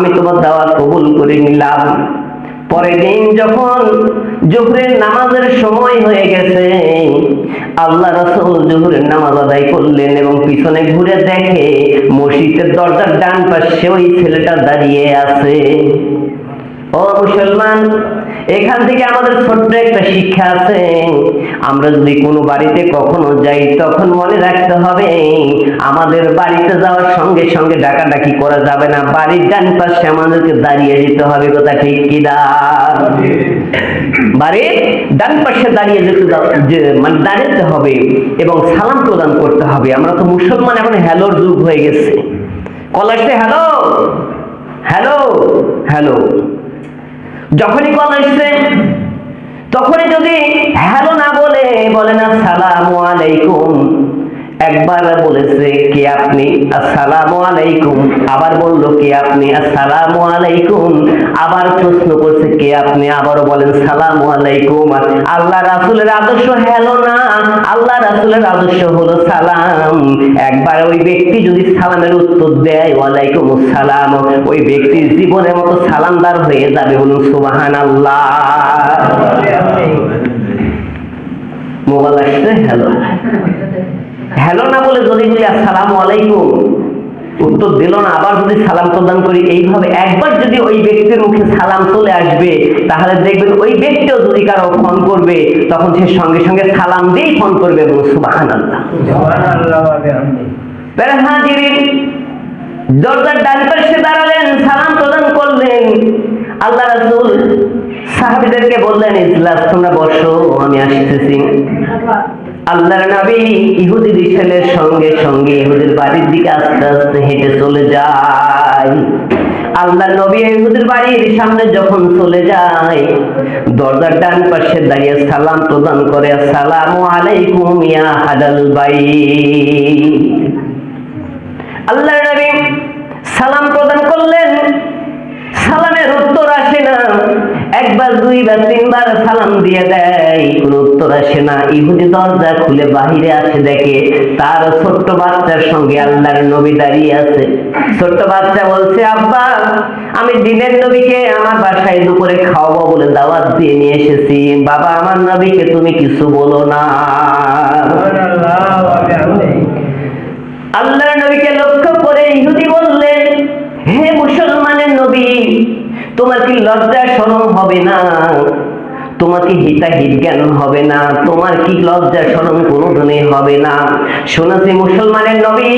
আমি তোমার দাওয়াত কবুল করে নিলাম। পরের দিন যখন জোহরের নামাজের সময় হয়ে গেছে, আল্লাহ রসুল জোহরের নামাজ আদায় করলেন এবং পিছনে ঘুরে দেখে মসজিদের দরজার ডান পাশে ওই ছেলেটা দাঁড়িয়ে আছে। ও মুসলমান এখান থেকে আমাদের ছোট্ট একটা শিক্ষা আছে। আমরা যদি কোনো বাড়িতে কখনো যাই, তখন মনে রাখতে হবে, আমাদের বাড়িতে যাওয়ার সঙ্গে সঙ্গে ডাকাডাকি করা যাবে না। বাড়ির ডান পাশে আমাদেরকে দাঁড়িয়ে যেতে হবে, কথা ঠিক কিনা বাড়ির ডান পাশে দাঁড়িয়ে যেতে মানে দাঁড়াতে হবে এবং সালাম প্রদান করতে হবে। আমরা তো মুসলমান, এখন হ্যালোর যুগ হয়ে গেছে। কলাসে হ্যালো হ্যালো হ্যালো। যখনই কল আসছে তখনই যদি হ্যালো না বলে বলে না সালাম আলাইকুম। একবার বলেছে কে আপনি? আসসালামু আলাইকুম। আবার বলল কে আপনি? আসসালামু আলাইকুম। আবার প্রশ্ন করছে কে আপনি? আবারও বলেন, সালামু আলাইকুম। আল্লাহ রাসূলের আদর্শ হ্যালো না। আল্লাহ রাসূলের আদর্শ হলো সালাম। একবার ওই ব্যক্তি যদি সালামের উত্তর দেয়, ওয়ালাইকুম সালাম ওই ব্যক্তির জীবনের মতো সালামদার হয়ে যাবে। বলুন সুবাহান আল্লাহ মোবাইল আসছে? হ্যালো। হ্যালো না বলে যদি বলি আসসালামু আলাইকুম উত্তর দিল না আবার যদি সালাম প্রদান করি এইভাবে একবার যদি ওই ব্যক্তির মুখে সালাম চলে আসবে তাহলে দেখবেন ওই ব্যক্তিও যদি কারও ফোন করবে তখন সে সঙ্গে সঙ্গে সালাম দিয়েই ফোন করবে এবং সুবাহান দরজার ডান পাশে দাঁড়ালেন সালাম প্রদান করলেন। আল্লাহ রাসূল সাহাবীদেরকে বললেন ইজলাস তোমরা বসো আমি আসতেছি। আল্লাহর নবী ইহুদি ছেলের সঙ্গে সঙ্গে ইহুদির বাড়ির দিকে আস্তে আস্তে হেঁটে চলে যায়। আল্লাহর নবী ইহুদির বাড়ির সামনে যখন চলে যায়, দরজার ডান পাশে দাঁড়িয়ে সালাম প্রদান করে, আসসালামু আলাইকুম ইয়া হাদাল বাইত। আল্লাহ নবী সালাম প্রদান করলেন। সালামের উত্তর একবার দুইবার তিনবার সালাম দিয়ে দেয়। কোন উত্তর আসে না। ইহুদি দরজা খুলে বাহিরে আসে দেখে তার ছোট্ট বাচ্চার সঙ্গে আল্লাহর নবী দাঁড়িয়ে আছে। ছোট্ট বাচ্চা বলছে আব্বা আমি দিনের নবীকে আমার বাসায় দুপুরে খাওয়াবো বলে দাওয়াত দিয়ে নিয়ে এসেছি। বাবা আমার নবীকে তুমি কিছু বলো না। আল্লাহর নবীকে লক্ষ্য করে ইহুদি বললেন লজ্জা শরম হবে না। তোমাকে হিতাহিত জ্ঞান হবে না? তোমার কি লজ্জা শরম কোনোদিনে হবে না। শোনাছি মুসলমানের নবী,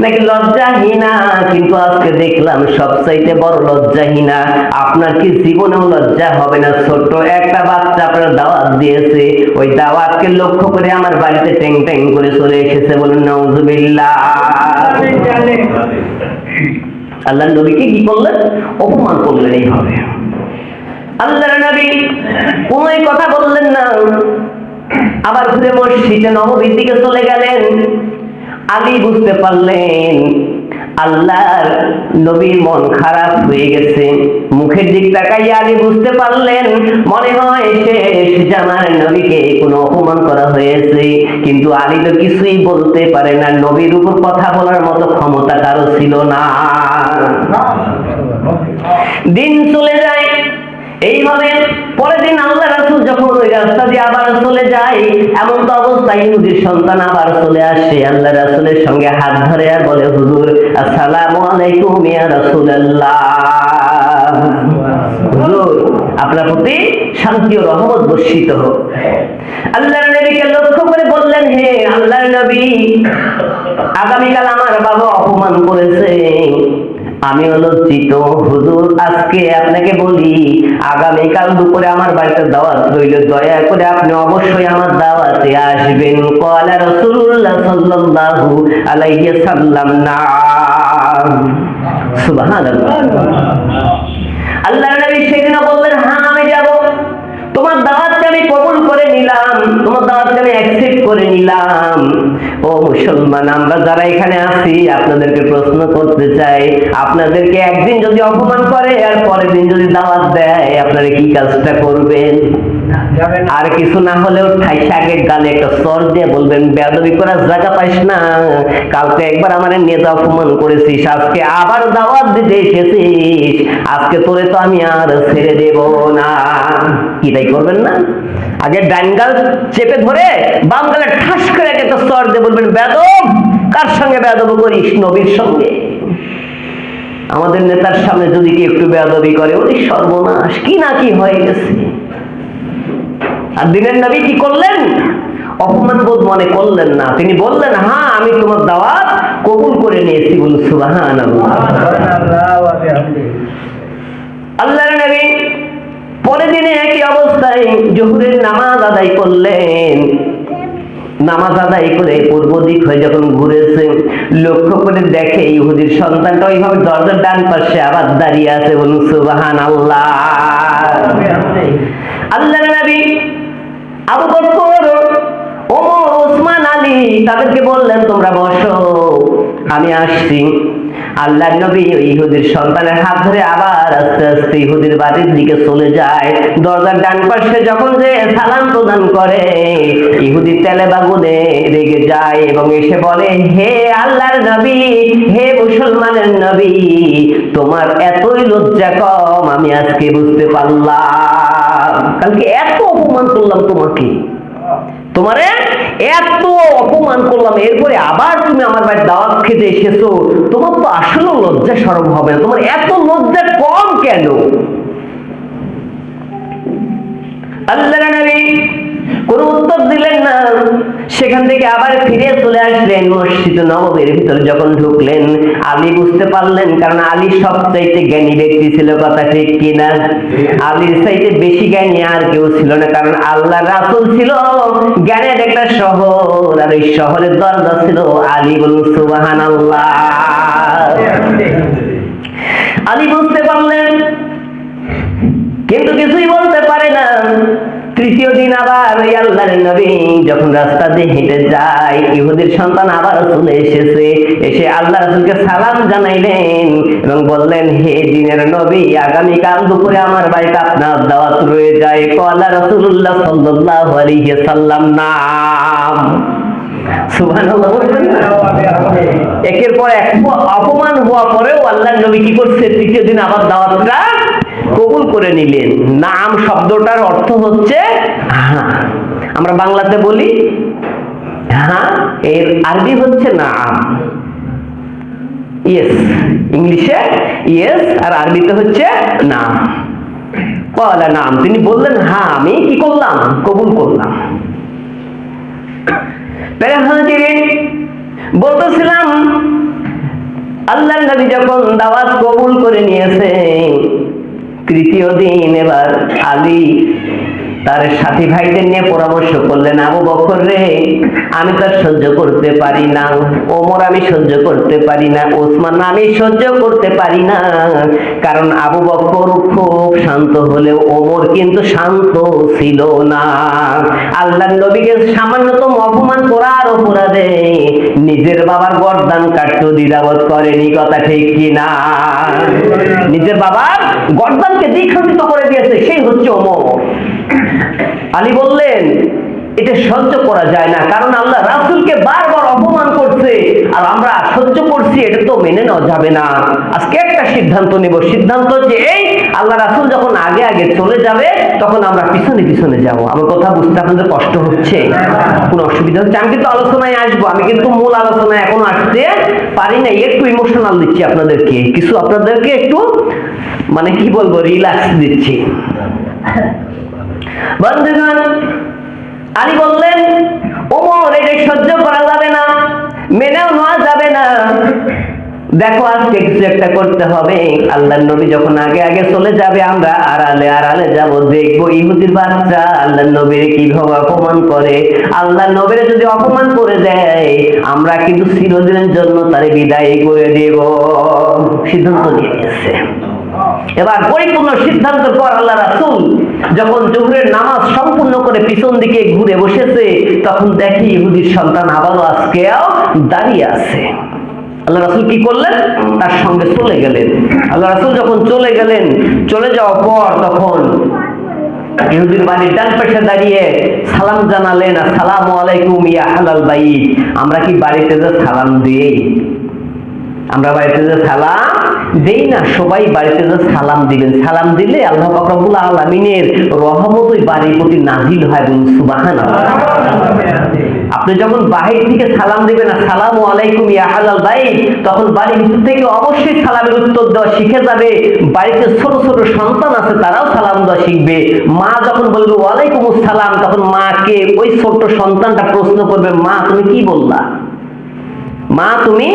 নাকি লজ্জাহীনা? কিন্তু আজকে দেখলাম সবচাইতে বড় লজ্জাহীনা। আপনার কি জীবনেও লজ্জা হবে না? ছোট্ট একটা বাচ্চা আপনার দাওয়াত দিয়েছে। ওই দাওয়াতকে লক্ষ্য করে আমার বাড়িতে ট্যাং ট্যাং করে চলে এসেছে বলুন নওজুবিল্লাহ আল্লাহ নবীকে কি করলেন? অপমান করলেন এইভাবে। আল্লাহর নবী কোন কথা বললেন না। আবার ঘুরে মসজিদে নববীর দিকে চলে গেলেন। আলী বুঝতে পারলেন, আল্লাহর নবীর মন খারাপ হয়ে গেছে। মুখের দিক তাকাইয়া আলী বুঝতে পারলেন, মনে হয় শেষ জামার নবীকে কোনো অপমান করা হয়েছে। কিন্তু আলী তো কিছুই বলতে পারে না, নবীর উপর কথা বলার মতো ক্ষমতা কারও ছিল না। দিন চলে যায় পরের দিন আল্লাহ রাসূল যখন ওই রাস্তা দিয়ে আবার চলে যায়, এমন তো অবস্থায় ইহুদির সন্তান আবার চলে আসে। আল্লাহ রাসুলের সঙ্গে হাত ধরে আর বলে, হুজুর, আসসালামু আলাইকুম ইয়া রাসূলুল্লাহ। হুজুর, আপনার প্রতি শান্তি ও রহমত বর্ষিত হোক। আল্লাহর নবীকে লক্ষ্য করে বললেন, হে আল্লাহর নবী, আগামীকাল আমার বাবা অপমান করেছে। আমি লজ্জিত হুজুর, আজকে আপনাকে বলি, আগামীকাল দুপুরে আমার বাড়িতে দাওয়াত রইল। দয়া করে আপনি অবশ্যই আমার দাওয়াতে আসবেন। কলা রসুল্লাহ সাল্লাল্লাহু আলাইহি সাল্লাম না সুবহানাল্লাহ। করে নিলাম। ও আমরা যারা এখানে আছি প্রশ্ন করতে চাই, আপনাদেরকে একদিন যদি অপমান করে আর পরের দিন যদি দাওয়াত দেয়, আপনারা কি কাজটা করবেন? আর কিছু না হলেও ঠাইসা আগে গালে একটা সর দিয়ে বলবেন, বেয়াদবি করার জায়গা পাইস না। কালকে একবার আমার নেতা অপমান করেছিস, আজকে আবার দাওয়াত দিতে এসেছিস। আজকে তোরে তো আমি আর ছেড়ে দেব না। কি তাই করবেন না? আগে ডাইন গাল চেপে ধরে বাম গালে ঠাস করে একটা সর দিয়ে বলবেন বেদব কার সঙ্গে বেদব করিস নবীর সঙ্গে? আমাদের নেতার সামনে যদি কি একটু বেদবি করে, ওরে সর্বনাশ, কি না কি হয়ে গেছে? আর দিনের নবী কি করলেন? অপমান বোধ মনে করলেন না। তিনি বললেন হ্যাঁ আমি তোমার দাওয়াত কবুল করে নিয়েছি। বলুন সুবাহান আল্লাহর নবী পরের দিনে একই অবস্থায় জহুরের নামাজ আদায় করলেন। নামাজ আদায় করে পূর্ব দিক হয়ে যখন ঘুরেছে লক্ষ্য করে দেখে ইহুদির সন্তানটা ওইভাবে দরজার ডান পাশে আবার দাঁড়িয়ে আছে। বলুন সুবাহান আল্লাহ আল্লাহ নবী আবু বকর ওসমান, আলী তাদেরকে বললেন, তোমরা বসো, আমি আসছি। আল্লাহ নবী ইহুদির সন্তানের হাত ধরে আবার আস্তে আস্তে ইহুদির বাড়ির দিকে চলে যায়। দরজার ডান পাশে যখন যে সালাম প্রদান করে, ইহুদি তেলে বাগুনে রেগে যায় এবং এসে বলে, হে আল্লাহর নবী, হে মুসলমানের নবী, তোমার এতই লজ্জা কম, আমি আজকে বুঝতে পারলাম। কালকে এত অপমান করলাম তোমাকে। তোমারে এত অপমান করলাম। এরপরে আবার তুমি আমার বাড়ি দাওয়াত খেতে এসেছ। তোমার তো আসলে লজ্জা সরব হবে না। তোমার এত লজ্জা কম কেন? আল্লাহ নবী কোনো উত্তর দিলেন না। সেখান থেকে আবার ফিরে নববীর ভিতরে যখন ঢুকলেন, আলী বুঝতে পারলেন, কারণ আলী সবচাইতে জ্ঞানী ব্যক্তি ছিল, কথা ঠিক কিনা? আলীর চাইতে বেশি জ্ঞানী আর কেউ ছিল না, কারণ আল্লাহ রাসুল ছিল জ্ঞানের একটা শহর, আর ওই শহরের দরজা ছিল আলী বলুন সুবাহান আল্লাহ আলী আবার ওই আল্লাহর নবী যখন রাস্তা দিয়ে হেঁটে যায়, ইহুদির সন্তান আবার চলে এসেছে। এসে আল্লাহ রাসুলকে সালাম জানাইলেন এবং বললেন, হে দিনের নবী, আগামীকাল দুপুরে আমার বাড়িতে আপনার দাওয়াত রয়ে যায়। কলা রসুল্লাহ সাল্লাল্লাহু আলাইহি সাল্লাম নাম? একের পর এক অপমান হওয়া পরেও আল্লাহ নবী কি করছে? তৃতীয় দিন আবার দাওয়াতটা কবুল করে নিলেন। নাম শব্দটার অর্থ হচ্ছে হ্যাঁ আমরা বাংলাতে বলি হ্যাঁ এর আরবি হচ্ছে নাম। ইয়েস ইংলিশে ইয়েস আর আরবিতে হচ্ছে নাম। কলা নাম, তিনি বললেন হ্যাঁ আমি কি করলাম? কবুল করলাম। বলতেছিলাম আল্লাহ নবী যখন দাওয়াত কবুল করে নিয়েছে তৃতীয় দিন এবার আলী তার সাথী ভাইদের নিয়ে পরামর্শ করলেন, আবু বকর রে, আমি তো আর সহ্য করতে পারি না। ওমর আমি সহ্য করতে পারি না, ওসমান আমি সহ্য করতে পারি না। কারণ আবু বকর খুব শান্ত হলেও ওমর কিন্তু শান্ত ছিল না। আল্লাহ নবীকে সামান্যতম অপমান বাবার গর্দান কাটতে দ্বিধাবোধ করেনি, কথা ঠিক কি না নিজের বাবার গর্দানকে দ্বিখণ্ডিত করে দিয়েছে, সেই হচ্ছে ওমর আলী বললেন এটা সহ্য করা যায় না। কারণ আল্লাহ রাসুলকে বারবার অপমান করছে। আর আমরা সহ্য করছি, এটা তো মেনে নেওয়া যাবে না। আজকে একটা সিদ্ধান্ত নেব। সিদ্ধান্ত যে এই, আল্লাহ রাসুল যখন আগে আগে চলে যাবে, তখন আমরা পিছনে পিছনে যাব। আমার কথা বুঝতে আপনাদের কষ্ট হচ্ছে? কোনো অসুবিধা হচ্ছে? আমি কিন্তু আলোচনায় আসব। আমি কিন্তু মূল আলোচনায় এখনও আসতে পারি না একটু ইমোশনাল দিচ্ছি আপনাদেরকে। কিছু আপনাদেরকে একটু মানে কি বলব রিল্যাক্স দিচ্ছি। বন্ধুগণ আলী বললেন, ওমর এটা সহ্য করা যাবে না, মেনেও নেওয়া যাবে না। দেখো, আজকে কিছু একটা করতে হবে। আল্লাহ নবী যখন আগে আগে চলে যাবে, আমরা আড়ালে আড়ালে যাব, দেখব ইহুদির বাচ্চা আল্লাহ নবীর কীভাবে অপমান করে। আল্লাহ নবীর যদি অপমান করে দেয়, আমরা কিন্তু চিরদিনের জন্য তারে বিদায় করে দেব। সিদ্ধান্ত নিয়ে নিয়েছে। এবার পরিপূর্ণ সিদ্ধান্তের পর আল্লাহ রাসুল। যখন জোহরের নামাজ সম্পূর্ণ করে পিছন দিকে ঘুরে বসেছে, তখন দেখি ইহুদির সন্তান আবারও আজকেও দাঁড়িয়ে আছে। আল্লাহ রাসুল কি করলেন? তার সঙ্গে চলে গেলেন। আল্লাহ রাসুল যখন চলে গেলেন, চলে যাওয়ার পর তখন ইহুদির বাড়ির ডান পাশে দাঁড়িয়ে সালাম জানালেন, আসসালামু আলাইকুম ইয়া বাইত। আমরা কি বাড়িতে যে সালাম দিই? আমরা বাড়িতে যে সালাম দেই না সবাই বাড়িতে যে সালাম দিবেন, সালাম দিলে আল্লাহ পাক রব্বুল আলামিনের রহমত ওই বাড়ির প্রতি নাজিল হয় বলুন সুবহানাল্লাহ। আপনি যখন বাহির থেকে সালাম দিবেন, আসসালামু আলাইকুম ইয়া আহলাল বাইত তখন বাড়ির ভিতর থেকে অবশ্যই সালামের উত্তর দেওয়া শিখে যাবে। বাড়িতে ছোট ছোট সন্তান আছে, তারাও সালাম দেওয়া শিখবে। মা যখন বলবে, ওয়ালাইকুম সালাম তখন মাকে ওই ছোট্ট সন্তানটা প্রশ্ন করবে, মা, তুমি কি বললা? মা তুমি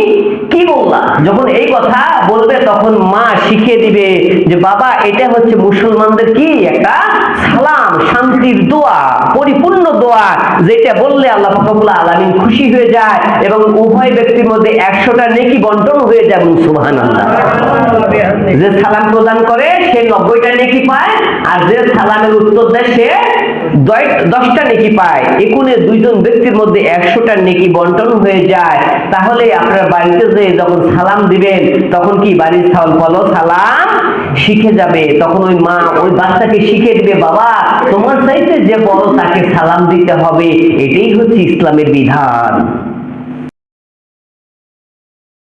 কি বললা? যখন এই কথা বলবে, তখন মা শিখিয়ে দিবে যে, বাবা, এটা হচ্ছে মুসলমানদের কি? একটা সালাম, শান্তির দোয়া, পরিপূর্ণ দোয়া, যেটা বললে আল্লাহ ফাকবুল্লাহ আলামিন খুশি হয়ে যায় এবং উভয় ব্যক্তির মধ্যে একশোটা নেকি বন্টন হয়ে যায় সুবহান আল্লাহ যে সালাম প্রদান করে, সে নব্বইটা নেকি পায়, আর যে সালামের উত্তর দেয়, সে দশটা নেকি পায়। একুনে দুইজন ব্যক্তির মধ্যে একশোটার নেকি বন্টন হয়ে যায়। তাহলে আপনার বাড়িতে যে যখন সালাম দিবেন, তখন কি বাড়ির সাল সালাম শিখে যাবে। তখন ওই মা, ওই বাচ্চাকে শিখে দিবে, বাবা, তোমার চাইতে যে বড় তাকে সালাম দিতে হবে। এটাই হচ্ছে ইসলামের বিধান।